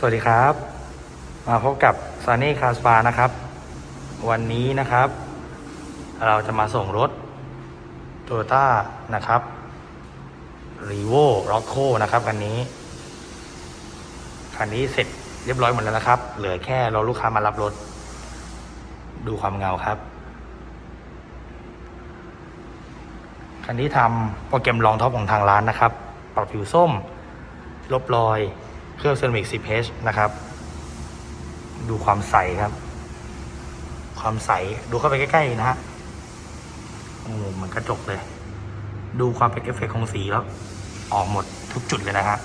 สวัสดีครับ มาพบกับ s u n n y Car Spa นะครับ วันนี้นะครับ เราจะมาส่งรถ Toyota นะครับ r e v o Rocco นะครับคันนี้ คันนี้เสร็จเรียบร้อยหมดแล้วนะครับ เหลือแค่รอลูกค้ามารับรถ ดูความเงาครับ คันนี้ทำโปรแกรมรองท็อปของทางร้านนะครับ ปรับผิวส้ม ลบรอย เครื่องเซรามิก 10H นะครับ ดูความใสครับ ความใสดูเข้าไปใกล้ๆนะฮะโอ้เหมือนกระจกเลย ดูความเป็นเอฟเฟกต์ของสีแล้ว ออกหมดทุกจุดเลยนะฮะ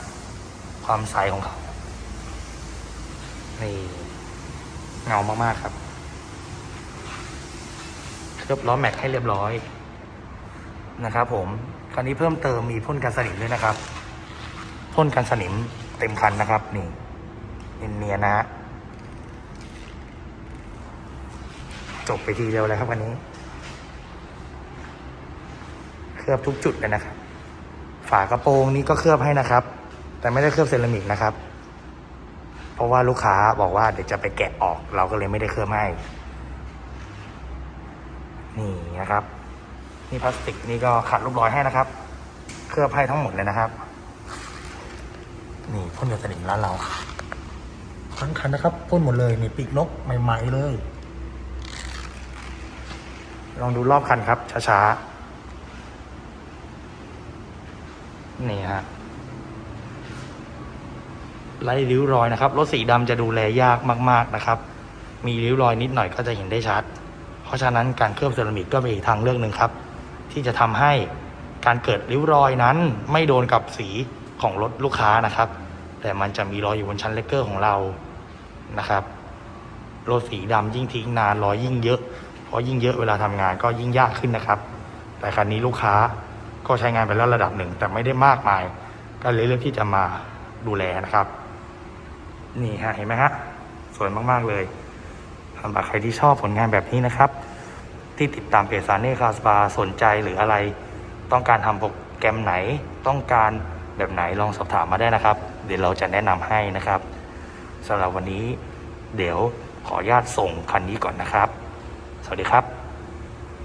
ความใสของเขานี่เงามากๆครับเคลือบล้อแม็กให้เรียบร้อยนะครับผม คราวนี้เพิ่มเติมมีพ่นกันสนิมด้วยนะครับ พ่นกันสนิม ต็มคันนะครับ นี่เนียนๆนะฮะจบไปทีเดียวเลยครับวันนี้ เคลือบทุกจุดเลยนะครับ ฝากระโปรงนี้ก็เคลือบให้นะครับ แต่ไม่ได้เคลือบเซรามิกนะครับ เพราะว่าลูกค้าบอกว่าเดี๋ยวจะไปแกะออก เราก็เลยไม่ได้เคลือบให้ นี่นะครับ นี่พลาสติกนี่ก็ขัดรูปรอยให้นะครับ เคลือบให้ทั้งหมดเลยนะครับ นี่พ่นยาสนิมร้านเราทั้งคันนะครับพ่นหมดเลยนี่ปีกนกใหม่ๆเลย ลองดูรอบคันครับ ช้าๆ นี่ฮะไล่ริ้วรอยนะครับ รถสีดำจะดูแลยากมาก ๆนะครับ มีริ้วรอยนิดหน่อยก็จะเห็นได้ชัด เพราะฉะนั้นการเคลือบเซรามิกก็เป็นอีกทางเลือกหนึ่งครับ ที่จะทำให้การเกิดริ้วรอยนั้นไม่โดนกับสีของรถลูกค้านะครับ แต่มันจะมีรอยอยู่บนชั้นเลกเกอร์ของเรานะครับรถสีดำยิ่งทิ้งนานรอยยิ่งเยอะ เพราะยิ่งเยอะเวลาทำงานก็ยิ่งยากขึ้นนะครับ แต่คันนี้ลูกค้าก็ใช้งานไปแล้วระดับหนึ่ง แต่ไม่ได้มากมาย ก็เลยเลือกที่จะมาดูแลนะครับ นี่ฮะเห็นไหมฮะสวยมากๆเลยสำหรับใครที่ชอบผลงานแบบนี้นะครับ ที่ติดตามเพจซาเน่คาสปาสนใจหรืออะไร ต้องการทำโปรแกรมไหนต้องการ แบบไหนลองสอบถามมาได้นะครับ เดี๋ยวเราจะแนะนำให้นะครับสำหรับวันนี้ เดี๋ยวขออนุญาตส่งคันนี้ก่อนนะครับ สวัสดีครับ